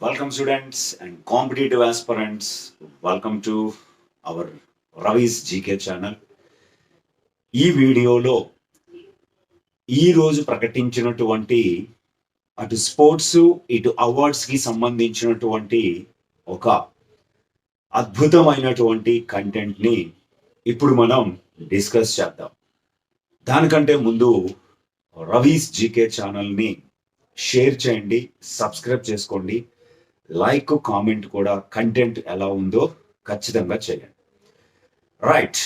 Welcome, students and competitive aspirants. Welcome to our Ravi's GK channel ఈ వీడియోలో ఈరోజు ప్రకటించినటువంటి అటు స్పోర్ట్స్ ఇటు అవార్డ్స్కి సంబంధించినటువంటి ఒక అద్భుతమైనటువంటి కంటెంట్ని ఇప్పుడు మనం డిస్కస్ చేద్దాం. దానికంటే ముందు రవీస్ జీకే ఛానల్ని షేర్ చేయండి సబ్స్క్రైబ్ చేసుకోండి. లైక్ కామెంట్ కూడా కంటెంట్ ఎలా ఉందో ఖచ్చితంగా చేయండి. రైట్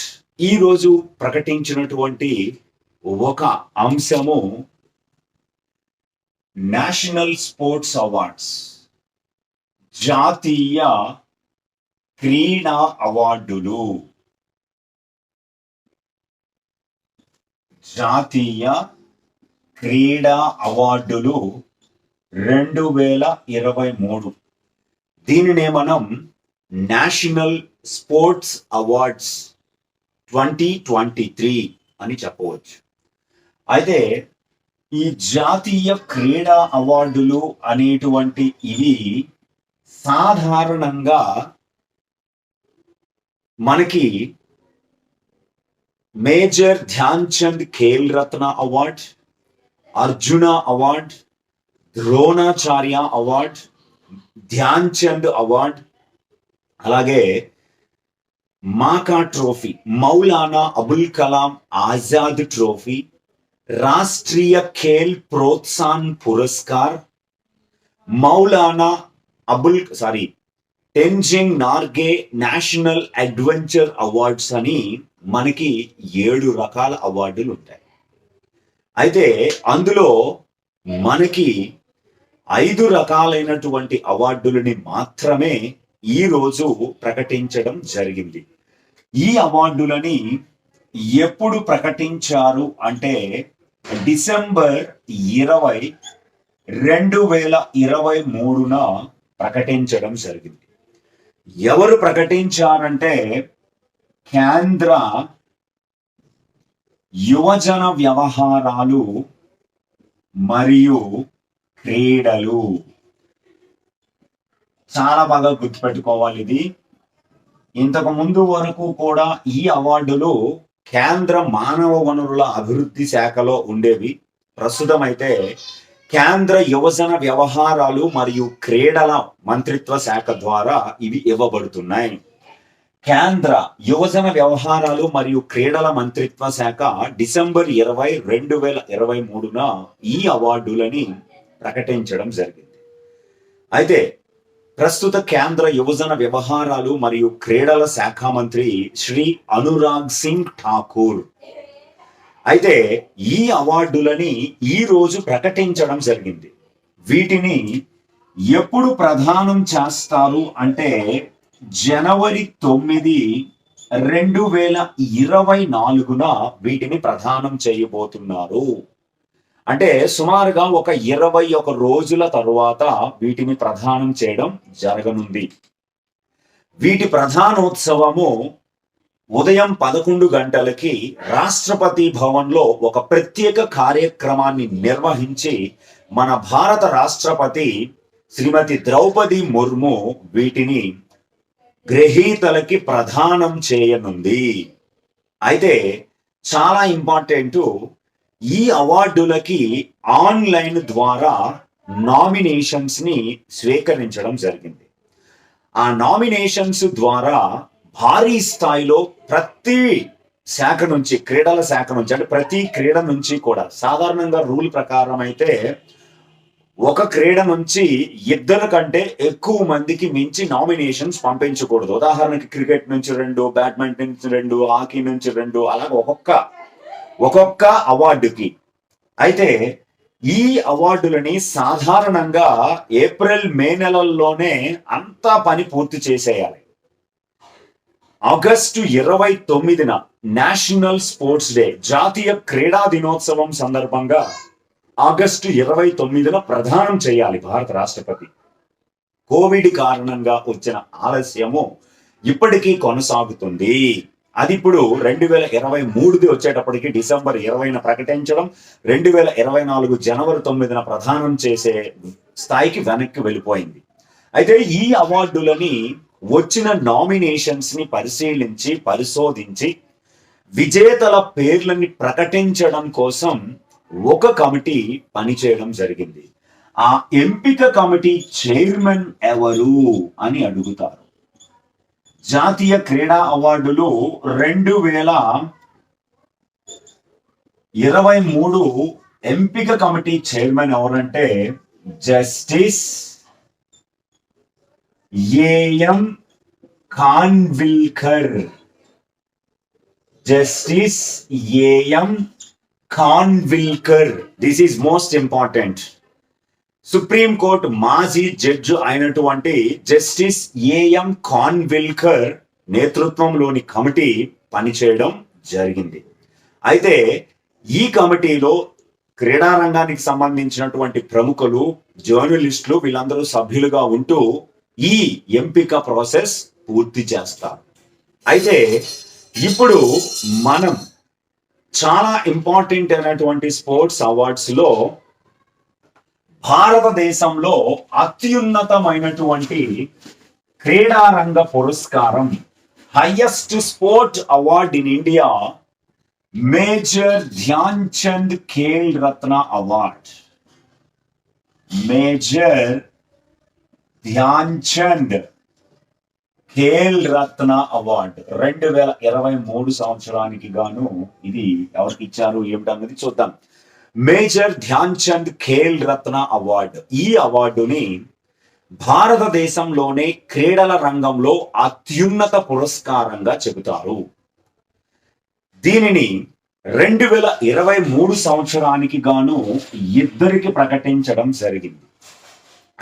ఈరోజు ప్రకటించినటువంటి ఒక అంశము నేషనల్ స్పోర్ట్స్ అవార్డ్స్ జాతీయ క్రీడా అవార్డులు. జాతీయ క్రీడా అవార్డులు రెండు వేల ఇరవై మూడు. దీనినే మనం national sports awards twenty twenty three అని చెప్పవచ్చు. అయితే ఈ జాతీయ క్రీడా అవార్డులు అనేటువంటి ఇవి సాధారణంగా మనకి major Dhyan Chand Khel Ratna award Arjuna award Dronacharya award Dhyan Chand award అలాగే MAKA trophy Maulana Abul Kalam Azad trophy Rashtriya Khel Protsahan Puraskar Maulana Abul sorry Tenzing Norgay national adventure awards అని మనకి ఏడు రకాల అవార్డులు ఉంటాయి. అయితే అందులో మనకి ఐదు రకాలైనటువంటి అవార్డులని మాత్రమే ఈ రోజు ప్రకటించడం జరిగింది. ఈ అవార్డులని ఎప్పుడు ప్రకటించారు అంటే డిసెంబర్ ఇరవై రెండు వేల ఇరవై మూడున ప్రకటించడం జరిగింది. ఎవరు ప్రకటించారంటే కేంద్ర యువజన వ్యవహారాలు మరియు క్రీడలు. చాలా బాగా గుర్తుపెట్టుకోవాలి ఇది. ఇంతకు ముందు వరకు కూడా ఈ అవార్డులు కేంద్ర మానవ వనరుల అభివృద్ధి శాఖలో ఉండేవి. ప్రస్తుతం అయితే కేంద్ర యువజన వ్యవహారాలు మరియు క్రీడల మంత్రిత్వ శాఖ ద్వారా ఇవి ఇవ్వబడుతున్నాయి. కేంద్ర యువజన వ్యవహారాలు మరియు క్రీడల మంత్రిత్వ శాఖ డిసెంబర్ ఇరవై రెండు వేల ఇరవై మూడున ఈ అవార్డులని ప్రకటించడం జరిగింది. అయితే ప్రస్తుత కేంద్ర యువజన వ్యవహారాలు మరియు క్రీడల శాఖ మంత్రి శ్రీ అనురాగ్ సింగ్ ఠాకూర్. అయితే ఈ అవార్డులని ఈ రోజు ప్రకటించడం జరిగింది. వీటిని ఎప్పుడు ప్రదానం చేస్తారు అంటే జనవరి తొమ్మిది రెండు వేల ఇరవై నాలుగున వీటిని ప్రదానం చేయబోతున్నారు. అంటే సుమారుగా ఒక ఇరవై ఒక రోజుల తరువాత వీటిని ప్రధానం చేయడం జరగనుంది. వీటి ప్రధానోత్సవము ఉదయం పదకొండు గంటలకి రాష్ట్రపతి భవన్లో ఒక ప్రత్యేక కార్యక్రమాన్ని నిర్వహించి మన భారత రాష్ట్రపతి శ్రీమతి ద్రౌపది ముర్ము వీటిని గ్రహీతలకి ప్రధానం చేయనుంది. అయితే చాలా ఇంపార్టెంట్ ఈ అవార్డులకి ఆన్లైన్ ద్వారా నామినేషన్స్ని స్వీకరించడం జరిగింది. ఆ నామినేషన్స్ ద్వారా భారీ స్థాయిలో ప్రతి శాఖ నుంచి క్రీడల శాఖ నుంచి అంటే ప్రతి క్రీడ నుంచి కూడా సాధారణంగా రూల్ ప్రకారం అయితే ఒక క్రీడ నుంచి ఇద్దరు కంటే ఎక్కువ మందికి మించి నామినేషన్స్ పంపించకూడదు. ఉదాహరణకి క్రికెట్ నుంచి రెండు బ్యాడ్మింటన్ నుంచి రెండు హాకీ నుంచి రెండు అలాగే ఒక్కొక్క ఒక్కొక్క అవార్డుకి. అయితే ఈ అవార్డులని సాధారణంగా ఏప్రిల్ మే నెలల్లోనే అంతా పని పూర్తి చేసేయాలి. ఆగస్టు ఇరవై తొమ్మిదిన నేషనల్ స్పోర్ట్స్ డే జాతీయ క్రీడా దినోత్సవం సందర్భంగా ఆగస్టు ఇరవై తొమ్మిదిన ప్రదానం చేయాలి భారత రాష్ట్రపతి. కోవిడ్ కారణంగా వచ్చిన ఆలస్యము ఇప్పటికీ కొనసాగుతుంది. అది ఇప్పుడు రెండు వేల ఇరవై మూడుది వచ్చేటప్పటికి డిసెంబర్ ఇరవైన ప్రకటించడం రెండు వేల ఇరవై నాలుగు జనవరి తొమ్మిదిన ప్రధానం చేసే స్థాయికి వెనక్కి వెళ్ళిపోయింది. అయితే ఈ అవార్డులని వచ్చిన నామినేషన్స్ని పరిశీలించి పరిశోధించి విజేతల పేర్లని ప్రకటించడం కోసం ఒక కమిటీ పనిచేయడం జరిగింది. ఆ ఎంపిక కమిటీ చైర్మన్ ఎవరు అని అడుగుతారు. జాతీయ క్రీడా అవార్డులు రెండు వేల ఇరవై మూడు ఎంపిక కమిటీ చైర్మన్ ఎవరంటే justice A M Khanwilkar justice A M Khanwilkar this is most important supreme court మాజీ జడ్జి అయినటువంటి జస్టిస్ ఏఎం కాన్విల్కర్ నేతృత్వంలోని కమిటీ పనిచేయడం జరిగింది. అయితే ఈ కమిటీలో క్రీడా రంగానికి సంబంధించినటువంటి ప్రముఖులు జర్నలిస్టులు వీళ్ళందరూ సభ్యులుగా ఉంటూ ఈ ఎంపిక ప్రాసెస్ పూర్తి చేస్తారు. అయితే ఇప్పుడు మనం చాలా ఇంపార్టెంట్ అయినటువంటి స్పోర్ట్స్ అవార్డ్స్లో భారతదేశంలో అత్యున్నతమైనటువంటి క్రీడారంగ పురస్కారం highest sport award in India major Dhyan Chand Khel Ratna award major Dhyan Chand Khel Ratna award రెండు వేల ఇరవై మూడు సంవత్సరానికి గాను ఇది ఎవరికి ఇచ్చారు? ఏమిటన్నది చూద్దాం. Major Dhyan Chand Khel Ratna award. ఈ అవార్డుని భారతదేశంలోనే క్రీడల రంగంలో అత్యున్నత పురస్కారంగా చెబుతారు. దీనిని రెండు వేల ఇరవై మూడు సంవత్సరానికి గాను ఇద్దరికి ప్రకటించడం జరిగింది.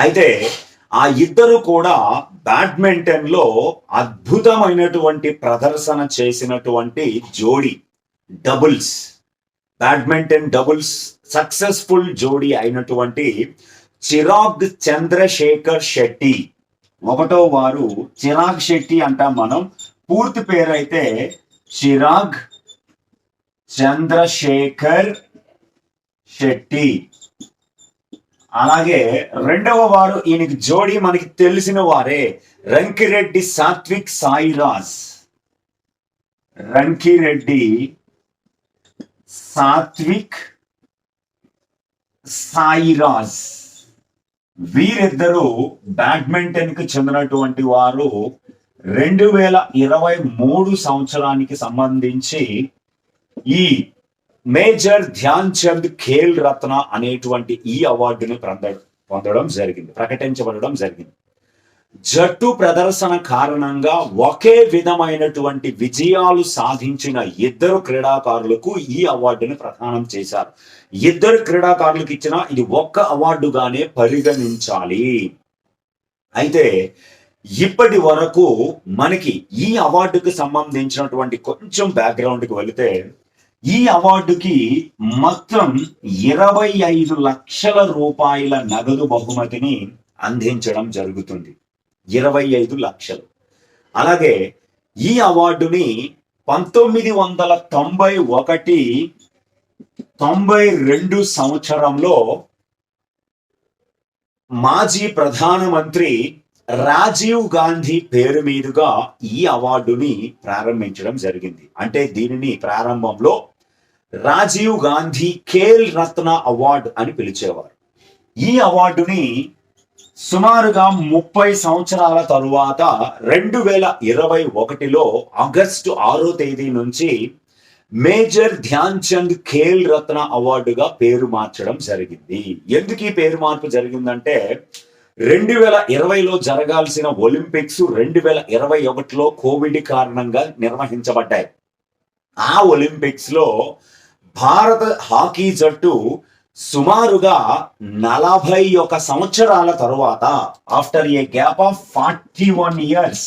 అయితే ఆ ఇద్దరు కూడా బ్యాడ్మింటన్లో అద్భుతమైనటువంటి ప్రదర్శన చేసినటువంటి జోడి డబుల్స్. బ్యాడ్మింటన్ డబుల్స్ సక్సెస్ఫుల్ జోడీ అయినటువంటి చిరాగ్ చంద్రశేఖర్ శెట్టి. ఒకటో వారు చిరాగ్ శెట్టి అంటాం మనం. పూర్తి పేరైతే చిరాగ్ చంద్రశేఖర్ శెట్టి. అలాగే రెండవ వారు ఈయనకి జోడి మనకి తెలిసిన వారే రంకిరెడ్డి సాత్విక్ సాయిరాజ్. రంకిరెడ్డి సాత్విక్ సాయిరాజ్. వీరిద్దరూ బ్యాడ్మింటన్కి చెందినటువంటి వారు రెండు వేల ఇరవై మూడు సంవత్సరానికి సంబంధించి ఈ మేజర్ ధ్యాన్ చంద్ ఖేల్ రత్న అనేటువంటి ఈ అవార్డుని పొందడం పొందడం జరిగింది ప్రకటించబడడం జరిగింది. జట్టు ప్రదర్శన కారణంగా ఒకే విధమైనటువంటి విజయాలు సాధించిన ఇద్దరు క్రీడాకారులకు ఈ అవార్డుని ప్రదానం చేశారు. ఇద్దరు క్రీడాకారులకు ఇచ్చిన ఇది ఒక్క అవార్డుగానే పరిగణించాలి. అయితే ఇప్పటి వరకు మనకి ఈ అవార్డుకు సంబంధించినటువంటి కొంచెం బ్యాక్గ్రౌండ్కి వెళితే ఈ అవార్డుకి మొత్తం ఇరవై ఐదు లక్షల రూపాయల నగదు బహుమతిని అందించడం జరుగుతుంది. ఇరవై ఐదు లక్షలు. అలాగే ఈ అవార్డుని పంతొమ్మిది వందల తొంభై ఒకటి తొంభై రెండు సంవత్సరంలో మాజీ ప్రధానమంత్రి రాజీవ్ గాంధీ పేరు మీదుగా ఈ అవార్డుని ప్రారంభించడం జరిగింది. అంటే దీనిని ప్రారంభంలో రాజీవ్ గాంధీ ఖేల్ రత్న అవార్డు అని పిలిచేవారు. ఈ అవార్డుని సుమారుగా ముప్పై సంవత్సరాల తరువాత రెండు వేల ఇరవై ఒకటిలో ఆగస్టు ఆరో తేదీ నుంచి మేజర్ ధ్యాన్ చంద్ ఖేల్ రత్న అవార్డుగా పేరు మార్చడం జరిగింది. ఎందుకు ఈ పేరు మార్పు జరిగిందంటే రెండు వేల ఇరవైలో జరగాల్సిన ఒలింపిక్స్ రెండు వేల ఇరవై ఒకటిలో కోవిడ్ కారణంగా నిర్వహించబడ్డాయి. ఆ ఒలింపిక్స్లో భారత హాకీ జట్టు సుమారుగా నలభై ఒక సంవత్సరాల తరువాత after a gap of forty one years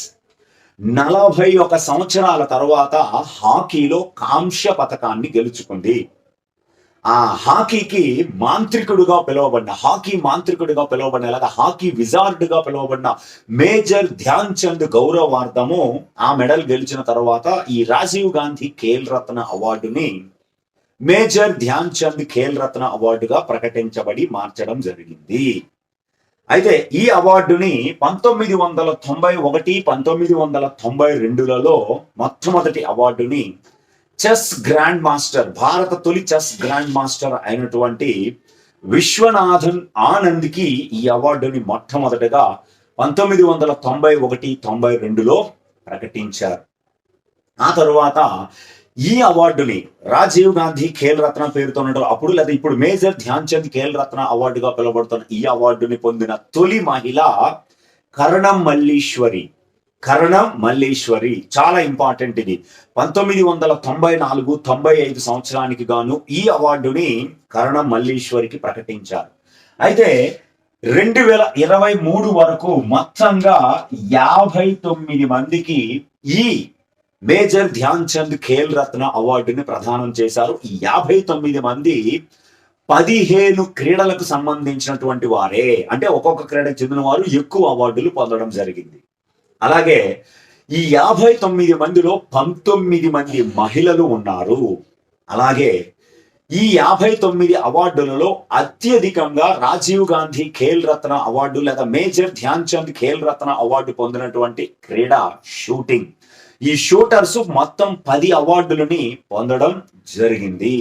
నలభై ఒక సంవత్సరాల తర్వాత హాకీలో కాంస్య పథకాన్ని గెలుచుకుంది. ఆ హాకీకి మాంత్రికుడుగా పిలువబడిన హాకీ మాంత్రికుడిగా పిలువబడిన లేదా హాకీ విజార్డ్గా పిలువబడిన మేజర్ ధ్యాన్ చంద్ గౌరవార్థము ఆ మెడల్ గెలిచిన తర్వాత ఈ రాజీవ్ గాంధీ ఖేల్ రత్న అవార్డుని మేజర్ ధ్యాన్ చంద్ ఖేల్ రత్న అవార్డుగా ప్రకటించబడి మార్చడం జరిగింది. అయితే ఈ అవార్డుని పంతొమ్మిది వందల తొంభై ఒకటి పంతొమ్మిది వందల తొంభై రెండులలో మొట్టమొదటి అవార్డుని చెస్ గ్రాండ్ మాస్టర్ భారత తొలి చెస్ గ్రాండ్ మాస్టర్ అయినటువంటి విశ్వనాథన్ ఆనంద్కి ఈ అవార్డుని మొట్టమొదటగా పంతొమ్మిది వందల తొంభై ఒకటి తొంభై రెండులో ప్రకటించారు. ఆ తరువాత ఈ అవార్డుని రాజీవ్ గాంధీ ఖేల్ రత్న పేరుతో ఉండడం అప్పుడు లేదా ఇప్పుడు మేజర్ ధ్యాన్ చంద్ ఖేల్ రత్న అవార్డుగా పిలువబడుతున్న ఈ అవార్డుని పొందిన తొలి మహిళ కరణం మల్లీశ్వరి. కరణం మల్లీశ్వరి. చాలా ఇంపార్టెంట్ ఇది. పంతొమ్మిది వందల తొంభై నాలుగు తొంభై ఐదు సంవత్సరానికి గాను ఈ అవార్డుని కరణం మల్లీశ్వరికి ప్రకటించారు. అయితే రెండు వేల ఇరవై మూడు వరకు మొత్తంగా యాభై తొమ్మిది మందికి ఈ మేజర్ ధ్యాన్ చంద్ ఖేల్ రత్న అవార్డుని ప్రదానం చేశారు. యాభై తొమ్మిది మంది పదిహేను క్రీడలకు సంబంధించినటువంటి వారే. అంటే ఒక్కొక్క క్రీడకు చెందిన వారు ఎక్కువ అవార్డులు పొందడం జరిగింది. అలాగే ఈ యాభై తొమ్మిది మందిలో పంతొమ్మిది మంది మహిళలు ఉన్నారు. అలాగే ఈ యాభై తొమ్మిది అవార్డులలో అత్యధికంగా రాజీవ్ గాంధీ ఖేల్ రత్న అవార్డు లేదా మేజర్ ధ్యాన్ చంద్ ఖేల్ రత్న అవార్డు పొందినటువంటి క్రీడ షూటింగ్. ఈ షూటర్స్ మొత్తం పది అవార్డులని పొందడం జరిగింది.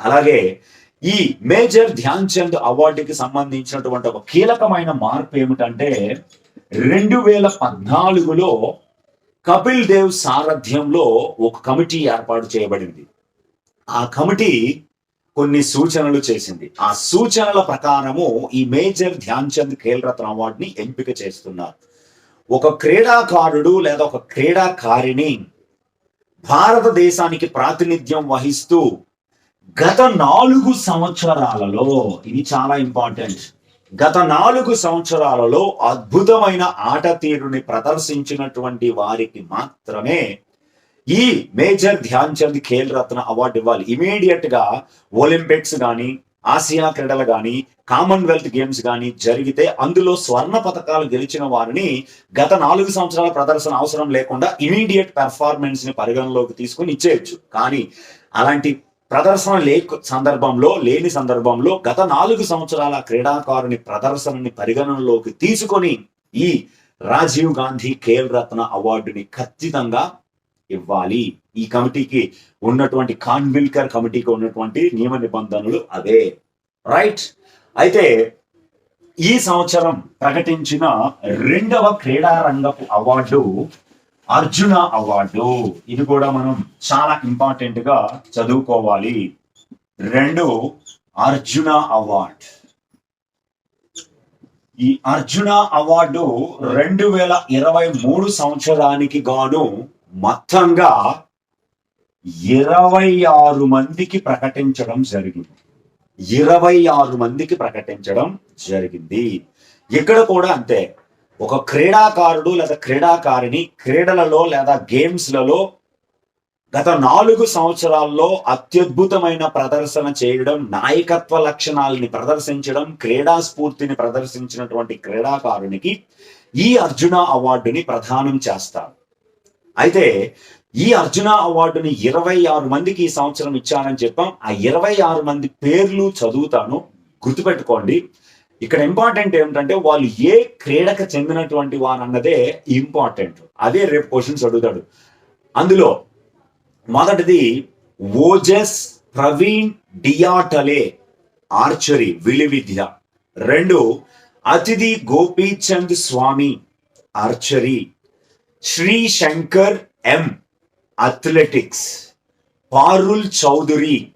అలాగే ఈ మేజర్ ధ్యాన్ చంద్ అవార్డుకి సంబంధించినటువంటి ఒక కీలకమైన మార్పు ఏమిటంటే రెండు వేల పద్నాలుగులో కపిల్ దేవ్ సారథ్యంలో ఒక కమిటీ ఏర్పాటు చేయబడింది. ఆ కమిటీ కొన్ని సూచనలు చేసింది. ఆ సూచనల ప్రకారము ఈ మేజర్ ధ్యాన్ చంద్ ఖేల్ రత్న అవార్డుని ఎంపిక చేస్తున్నారు. ఒక క్రీడాకారుడు లేదా ఒక క్రీడాకారిణి భారతదేశానికి ప్రాతినిధ్యం వహిస్తూ గత నాలుగు సంవత్సరాలలో ఇది చాలా ఇంపార్టెంట్ గత నాలుగు సంవత్సరాలలో అద్భుతమైన ఆట తీరుని ప్రదర్శించినటువంటి వారికి మాత్రమే ఈ మేజర్ ధ్యాన్ చంద్ ఖేల్ రత్న అవార్డు ఇవ్వాలి. ఇమీడియట్గా ఒలింపిక్స్ కానీ ఆసియా క్రీడలు కానీ కామన్వెల్త్ గేమ్స్ కానీ జరిగితే అందులో స్వర్ణ పథకాలు గెలిచిన వారిని గత నాలుగు సంవత్సరాల ప్రదర్శన అవసరం లేకుండా ఇమీడియట్ పెర్ఫార్మెన్స్ని పరిగణలోకి తీసుకుని ఇచ్చేయచ్చు. కానీ అలాంటి ప్రదర్శన లే సందర్భంలో లేని సందర్భంలో గత నాలుగు సంవత్సరాల క్రీడాకారుని ప్రదర్శనని పరిగణనలోకి తీసుకొని ఈ రాజీవ్ గాంధీ ఖేల్ రత్న అవార్డుని ఖచ్చితంగా ఇవ్వాలి. ఈ కమిటీకి ఉన్నటువంటి కాన్విల్కర్ కమిటీకి ఉన్నటువంటి నియమ నిబంధనలు అదే రైట్ అయితే ఈ సంవత్సరం ప్రకటించిన రెండవ క్రీడా రంగపు అవార్డు అర్జున అవార్డు. ఇది కూడా మనం చాలా ఇంపార్టెంట్గా చదువుకోవాలి. రెండు అర్జున అవార్డ్. ఈ అర్జున అవార్డు రెండు వేల ఇరవై మూడు సంవత్సరానికి గాను మొత్తంగా ఇరవై ఆరు మందికి ప్రకటించడం జరిగింది. ఇరవై ఆరు మందికి ప్రకటించడం జరిగింది. ఇక్కడ కూడా అంతే. ఒక క్రీడాకారుడు లేదా క్రీడాకారిణి క్రీడలలో లేదా గేమ్స్లలో గత నాలుగు సంవత్సరాల్లో అత్యద్భుతమైన ప్రదర్శన చేయడం నాయకత్వ లక్షణాలని ప్రదర్శించడం క్రీడా స్ఫూర్తిని ప్రదర్శించినటువంటి క్రీడాకారునికి ఈ అర్జున అవార్డుని ప్రదానం చేస్తారు. అయితే ఈ అర్జున అవార్డుని ఇరవై ఆరు మందికి ఈ సంవత్సరం ఇచ్చానని చెప్పాం. ఆ ఇరవై ఆరు మంది పేర్లు చదువుతాను. గుర్తుపెట్టుకోండి. ఇక్కడ ఇంపార్టెంట్ ఏమిటంటే వాళ్ళు ఏ క్రీడకు చెందినటువంటి వారు అన్నదే ఇంపార్టెంట్ అదే రేపు క్వశ్చన్స్ అడుగుతాడు. అందులో మొదటిది ఓజస్ ప్రవీణ్ డియాటలే ఆర్చరీ విలువిద్య. రెండు Aditi Gopichand Swamy archery. Sri Shankar M. Athletics. Parul Chaudhary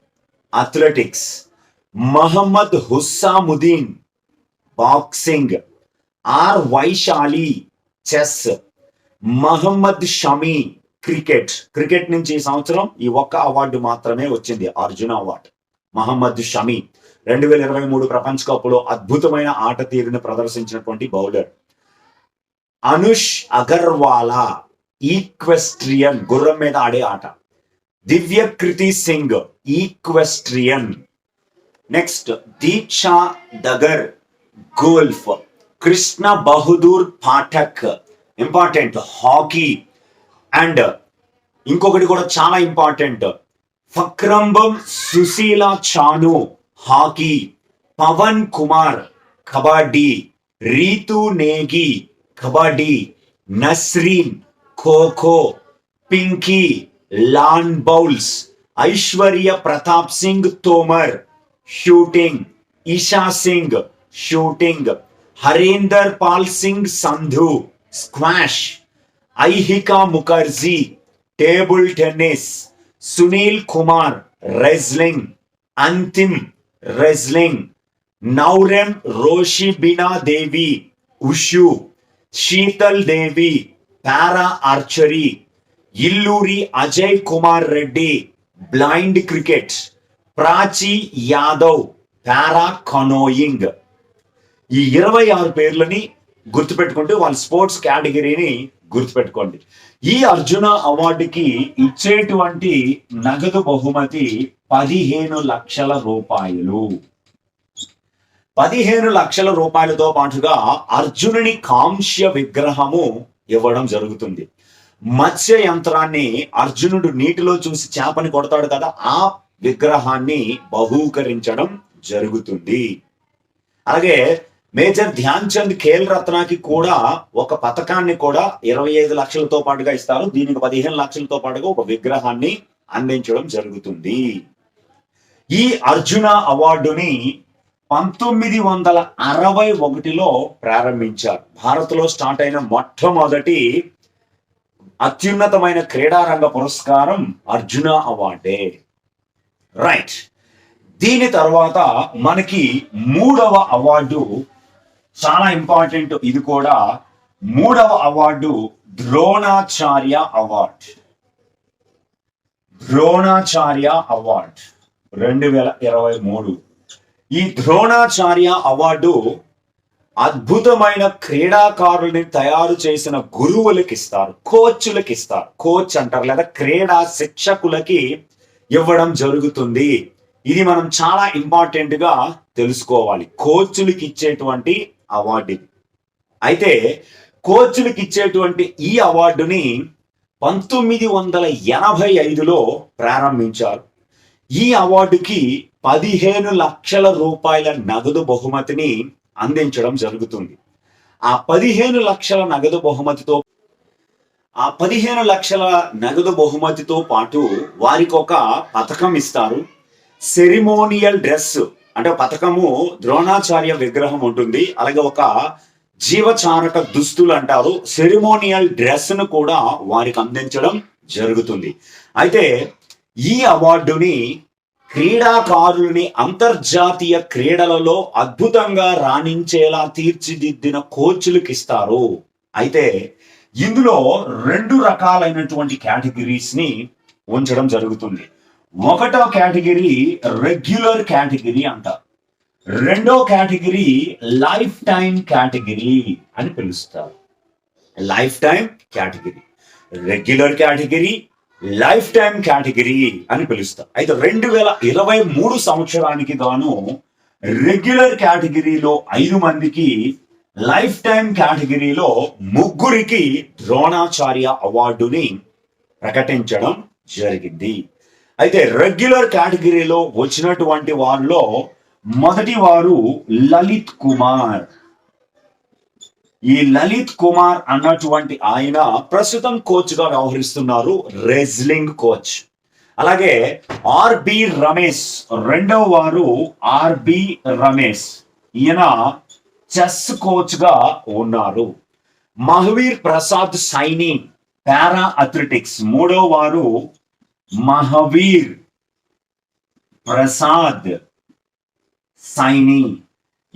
athletics. Mohammad Hussamuddin boxing. R. Vaishali chess. Mohammad Shami cricket. Cricket నుంచి ఈ సంవత్సరం ఈ ఒక్క అవార్డు మాత్రమే వచ్చింది అర్జున అవార్డు. మహమ్మద్ షమీ. రెండు వేల ఇరవై మూడు ప్రపంచ కప్లో అద్భుతమైన ఆట తీరును ప్రదర్శించినటువంటి బౌలర్. అనుష్ అగర్వాలా ఈక్వెస్ట్రియన్ గుర్రం మీద ఆడే ఆట. Divyakriti Singh equestrian. Next Diksha Dagar golf. Krishna Bahadur Pathak important hockey. And ఇంకొకటి కూడా చాలా important Pukhrambam Sushila Chanu hockey. Pawan Kumar kabaddi. Ritu Negi kabaddi Nasreen kho kho Pinki lawn bowls Aishwarya Pratap Singh Tomar shooting Esha Singh shooting Harinder Pal Singh Sandhu squash Ayhika Mukherjee table tennis Sunil Kumar wrestling Antim wrestling Naorem Roshibina Devi wushu Sheetal Devi para archery Illuri Ajay Kumar Reddy blind cricket Prachi Yadav para canoeing. ఈ ఇరవై ఆరు పేర్లని గుర్తుపెట్టుకుంటూ వాళ్ళ sports కేటగిరీని గుర్తుపెట్టుకోండి. ఈ అర్జున అవార్డుకి ఇచ్చేటువంటి నగదు బహుమతి పదిహేను లక్షల రూపాయలు. పదిహేను లక్షల రూపాయలతో పాటుగా అర్జునుని కాంస్య విగ్రహము ఇవ్వడం జరుగుతుంది. మత్స్య యంత్రాన్ని అర్జునుడు నీటిలో చూసి చేపని కొడతాడు కదా ఆ విగ్రహాన్ని బహూకరించడం జరుగుతుంది. అలాగే మేజర్ ధ్యాన్ చంద్ ఖేల్ రత్నాకి కూడా ఒక పథకాన్ని కూడా ఇరవై ఐదు లక్షలతో పాటుగా ఇస్తారు. దీనికి పదిహేను లక్షలతో పాటుగా ఒక విగ్రహాన్ని అందించడం జరుగుతుంది. ఈ అర్జున అవార్డుని పంతొమ్మిది వందల అరవై ఒకటిలో ప్రారంభించారు. భారత్లో స్టార్ట్ అయిన మొట్టమొదటి అత్యున్నతమైన క్రీడారంగ పురస్కారం అర్జున అవార్డే. రైట్ దీని తర్వాత మనకి మూడవ అవార్డు చాలా ఇంపార్టెంట్. ఇది కూడా మూడవ award Dronacharya award. Dronacharya award. రెండు వేల ఇరవై మూడు. ఈ ద్రోణాచార్య అవార్డు అద్భుతమైన క్రీడాకారుల్ని తయారు చేసిన గురువులకి ఇస్తారు కోచ్లకి ఇస్తారు కోచ్ అంటారు లేదా క్రీడా శిక్షకులకి ఇవ్వడం జరుగుతుంది. ఇది మనం చాలా ఇంపార్టెంట్గా తెలుసుకోవాలి. కోచ్లకి ఇచ్చేటువంటి అవార్డు ఇది. అయితే కోచ్లకి ఇచ్చేటువంటి ఈ అవార్డుని పంతొమ్మిది వందల ఎనభై ఐదులో ప్రారంభించారు. ఈ అవార్డుకి పదిహేను లక్షల రూపాయల నగదు బహుమతిని అందించడం జరుగుతుంది. ఆ పదిహేను లక్షల నగదు బహుమతితో ఆ పదిహేను లక్షల నగదు బహుమతితో పాటు వారికి ఒక పథకం ఇస్తారు. సెరిమోనియల్ డ్రెస్ అంటే పథకము ద్రోణాచార్య విగ్రహం ఉంటుంది. అలాగే ఒక జీవచారక దుస్తులు అంటారు. సెరిమోనియల్ డ్రెస్ను కూడా వారికి అందించడం జరుగుతుంది. అయితే ఈ అవార్డుని క్రీడాకారుల్ని అంతర్జాతీయ క్రీడలలో అద్భుతంగా రాణించేలా తీర్చిదిద్దిన కోచ్లకు ఇస్తారు అయితే ఇందులో రెండు రకాలైనటువంటి కేటగిరీస్ని ఉంచడం జరుగుతుంది. ఒకటో కేటగిరీ రెగ్యులర్ కేటగిరీ అంటారు రెండో కేటగిరీ లైఫ్ టైం కేటగిరీ అని పిలుస్తారు. Life time category. Regular category life time category అని పిలుస్తారు. అయితే రెండు వేల ఇరవై మూడు సంవత్సరానికి గాను రెగ్యులర్ కేటగిరీలో ఐదు మందికి లైఫ్ టైం కేటగిరీలో ముగ్గురికి ద్రోణాచార్య అవార్డుని ప్రకటించడం జరిగింది. అయితే రెగ్యులర్ కేటగిరీలో వచ్చినటువంటి వారిలో మొదటి వారు లలిత్ కుమార్. ఈ లలిత్ కుమార్ అన్నటువంటి ఆయన ప్రస్తుతం కోచ్గా వ్యవహరిస్తున్నారు రెజ్లింగ్ కోచ్ అలాగే ఆర్బి రమేష్ రెండవ వారు ఆర్బి రమేష్. ఈయన చెస్ కోచ్గా ఉన్నారు. మహవీర్ ప్రసాద్ సైని పారా అథ్లెటిక్స్ మూడో వారు మహవీర్ ప్రసాద్ సైని.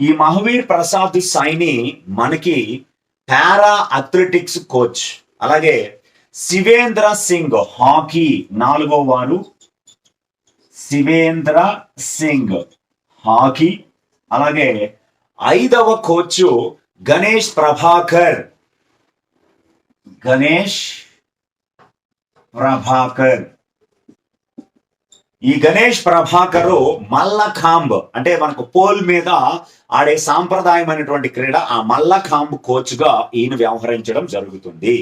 ఈ మహవీర్ ప్రసాద్ సైని మనకి పారా అథ్లెటిక్స్ కోచ్ అలాగే శివేంద్ర సింగ్ హాకీ నాలుగో వారు శివేంద్ర సింగ్ హాకీ అలాగే ఐదవ కోచ్ గణేష్ ప్రభాకర్. గణేష్ ప్రభాకర్. ఈ గణేష్ ప్రభాకరు మల్లఖాంబ్ అంటే మనకు పోల్ మీద ఆడే సాంప్రదాయమైనటువంటి క్రీడ ఆ మల్లఖాంబ్ కోచ్గా ఈయన వ్యవహరించడం జరుగుతుంది.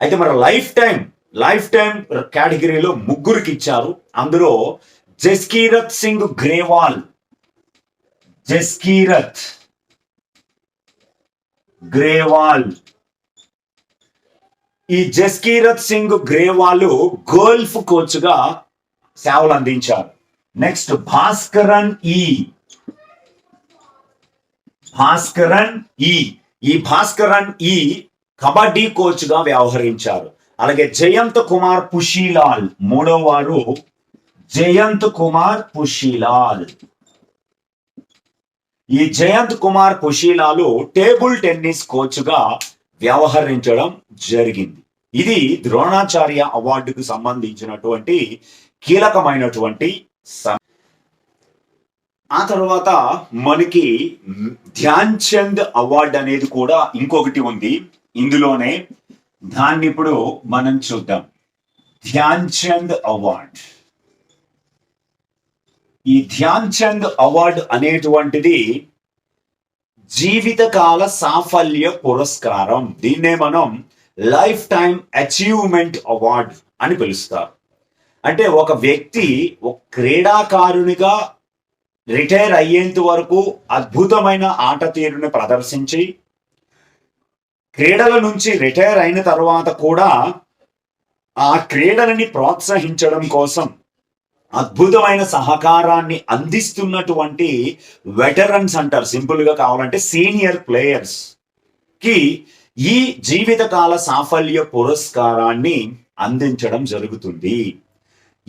అయితే మరి లైఫ్ టైం లైఫ్ టైం కేటగిరీలో ముగ్గురికి ఇచ్చారు. అందులో జస్కీరత్ సింగ్ గ్రేవాల్ జస్కీరత్ గ్రేవాల్. ఈ జస్కీరత్ సింగ్ గ్రేవాల్ గోల్ఫ్ కోచ్గా సేవలు అందించారు. నెక్స్ట్ భాస్కరన్ ఈ. భాస్కరన్ ఈ. ఈ భాస్కరన్ ఈ కబడ్డీ కోచ్గా వ్యవహరించారు. అలాగే జయంత్ కుమార్ పుషీలాల్ మూడో వారు జయంత్ కుమార్ పుషీలాల్. ఈ జయంత్ కుమార్ పుషీలాలు టేబుల్ టెన్నిస్ కోచ్గా వ్యవహరించడం జరిగింది. ఇది ద్రోణాచార్య అవార్డుకు సంబంధించినటువంటి కీలకమైనటువంటి ఆ తర్వాత మనకి ధ్యాన్ చంద్ అవార్డ్ అనేది కూడా ఇంకొకటి ఉంది. ఇందులోనే దాన్ని ఇప్పుడు మనం చూద్దాం. ధ్యాన్ చంద్ అవార్డ్. ఈ ధ్యాన్ చంద్ అవార్డ్ అనేటువంటిది జీవితకాల సాఫల్య పురస్కారం. దీన్నే మనం లైఫ్ టైం అచీవ్మెంట్ అవార్డ్ అని పిలుస్తారు అంటే ఒక వ్యక్తి ఒక క్రీడాకారునిగా రిటైర్ అయ్యేంత వరకు అద్భుతమైన ఆట తీరుని ప్రదర్శించి క్రీడల నుంచి రిటైర్ అయిన తర్వాత కూడా ఆ క్రీడలని ప్రోత్సహించడం కోసం అద్భుతమైన సహకారాన్ని అందిస్తున్నటువంటి వెటరన్స్ అంటారు. సింపుల్గా కావాలంటే సీనియర్ ప్లేయర్స్కి ఈ జీవితకాల సాఫల్య పురస్కారాన్ని అందించడం జరుగుతుంది.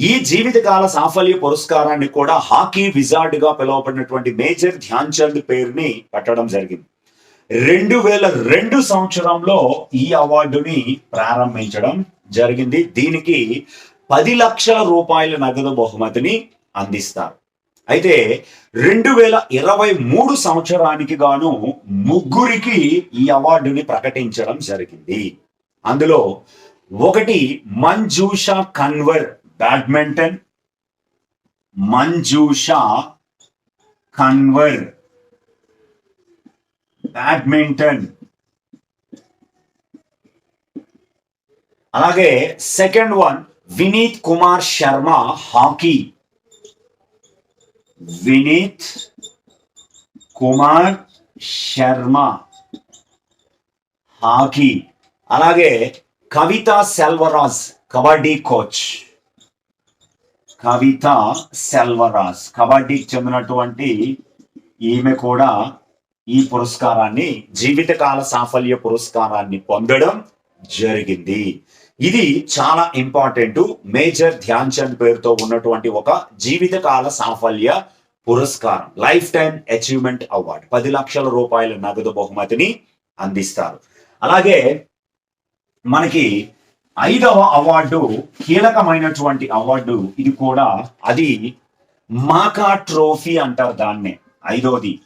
ఈ జీవితకాల సాఫల్య పురస్కారాన్ని కూడా హాకీ విజార్డ్గా పిలువబడినటువంటి మేజర్ ధ్యాన్ చంద్ పేరుని పెట్టడం జరిగింది. రెండు వేల రెండు సంవత్సరంలో ఈ అవార్డుని ప్రారంభించడం జరిగింది. దీనికి పది లక్షల రూపాయల నగదు బహుమతిని అందిస్తారు. అయితే రెండు వేల ఇరవై మూడు సంవత్సరానికి గాను ముగ్గురికి ఈ అవార్డుని ప్రకటించడం జరిగింది. అందులో ఒకటి మంజూషా కన్వర్ బ్యాడ్మింటన్ మంజూషా కన్వర్ బ్యాడ్మింటన్ అలాగే second one Vineet Kumar Sharma hockey Vineet Kumar Sharma hockey అలాగే కవిత సెల్వరాజ్ కబడ్డీ కోచ్ కవిత సెల్వరాజ్. కబడ్డీకి చెందినటువంటి ఈమె కూడా ఈ పురస్కారాన్ని జీవితకాల సాఫల్య పురస్కారాన్ని పొందడం జరిగింది. ఇది చాలా ఇంపార్టెంట్ మేజర్ ధ్యాన్ చంద్ పేరుతో ఉన్నటువంటి ఒక జీవితకాల సాఫల్య పురస్కారం. లైఫ్ టైం అచీవ్మెంట్ అవార్డు పది లక్షల రూపాయల నగదు బహుమతిని అందిస్తారు. అలాగే మనకి ఐదవ అవార్డు కీలకమైనటువంటి అవార్డు ఇది కూడా అది మాకా ట్రోఫీ అంటారు దాన్నే. ఐదోది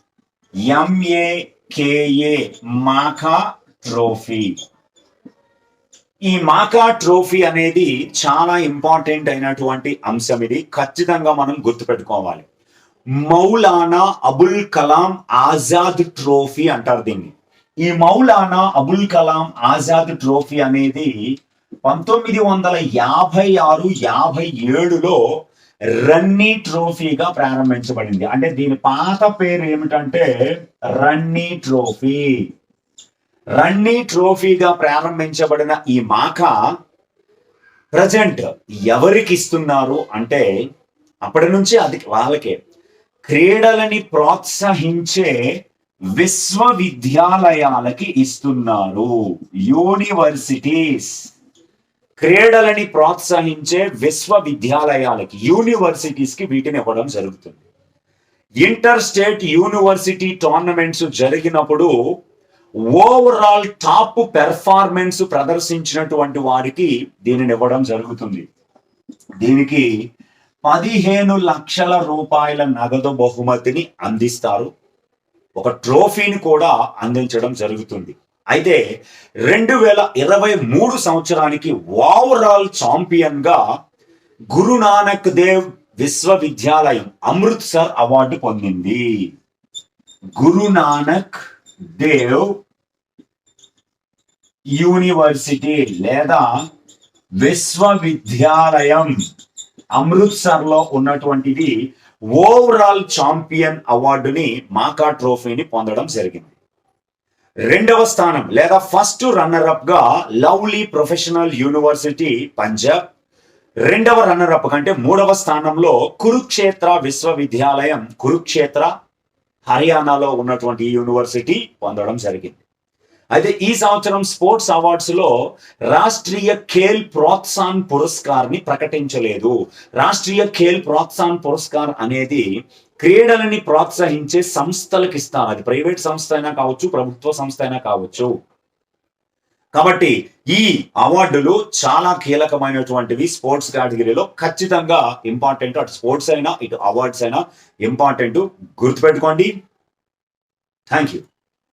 ఎంఏకేఏ మాకా ట్రోఫీ. ఈ మాకా ట్రోఫీ అనేది చాలా ఇంపార్టెంట్ అయినటువంటి అంశం ఇది. ఖచ్చితంగా మనం గుర్తుపెట్టుకోవాలి. మౌలానా అబుల్ కలాం ఆజాద్ ట్రోఫీ అంటారు దీన్ని. ఈ మౌలానా అబుల్ కలాం ఆజాద్ ట్రోఫీ అనేది పంతొమ్మిది వందల యాభై ఆరు యాభై ఏడులో రన్నీ ట్రోఫీగా ప్రారంభించబడింది. అంటే దీని పాత పేరు ఏమిటంటే రన్నీ ట్రోఫీ. రన్నీ ట్రోఫీగా ప్రారంభించబడిన ఈ మాక ప్రజెంట్ ఎవరికి ఇస్తున్నారు అంటే అప్పటి నుంచి అది వాళ్ళకే క్రీడలని ప్రోత్సహించే విశ్వవిద్యాలయాలకి ఇస్తున్నారు. యూనివర్సిటీస్. క్రీడలని ప్రోత్సహించే విశ్వవిద్యాలయాలకి యూనివర్సిటీస్కి వీటిని ఇవ్వడం జరుగుతుంది. ఇంటర్ స్టేట్ యూనివర్సిటీ టోర్నమెంట్స్ జరిగినప్పుడు ఓవరాల్ టాప్ పెర్ఫార్మెన్స్ ప్రదర్శించినటువంటి వారికి దీనిని ఇవ్వడం జరుగుతుంది. దీనికి పదిహేను లక్షల రూపాయల నగదు బహుమతిని అందిస్తారు. ఒక ట్రోఫీని కూడా అందించడం జరుగుతుంది. అయితే రెండు వేల ఇరవై మూడు సంవత్సరానికి ఓవరాల్ ఛాంపియన్గా గురునానక్ దేవ్ విశ్వవిద్యాలయం అమృత్సర్ అవార్డు పొందింది. గురునానక్ దేవ్ యూనివర్సిటీ లేదా విశ్వవిద్యాలయం అమృత్సర్లో ఉన్నటువంటిది ఓవరాల్ ఛాంపియన్ అవార్డుని మాకా ట్రోఫీని పొందడం జరిగింది. రెండవ స్థానం లేదా ఫస్ట్ రన్నర్ అప్గా లవ్లీ ప్రొఫెషనల్ యూనివర్సిటీ పంజాబ్. రెండవ రన్నర్ అప్ కంటే మూడవ స్థానంలో కురుక్షేత్ర విశ్వవిద్యాలయం కురుక్షేత్ర హర్యానాలో ఉన్నటువంటి యూనివర్సిటీ పొందడం జరిగింది. అయితే ఈ సంవత్సరం స్పోర్ట్స్ అవార్డ్స్లో రాష్ట్రీయ ఖేల్ ప్రోత్సాహన్ పురస్కార్ని ప్రకటించలేదు. రాష్ట్రీయ ఖేల్ ప్రోత్సాహన్ పురస్కార్ అనేది క్రీడలని ప్రోత్సహించే సంస్థలకు ఇస్తారు అది ప్రైవేట్ సంస్థ అయినా కావచ్చు ప్రభుత్వ సంస్థ అయినా కావచ్చు. కాబట్టి ఈ అవార్డులు చాలా కీలకమైనటువంటివి స్పోర్ట్స్ కేటగిరీలో. ఖచ్చితంగా ఇంపార్టెంట్ అటు స్పోర్ట్స్ అయినా ఇటు అవార్డ్స్ అయినా ఇంపార్టెంట్. గుర్తుపెట్టుకోండి. Thank you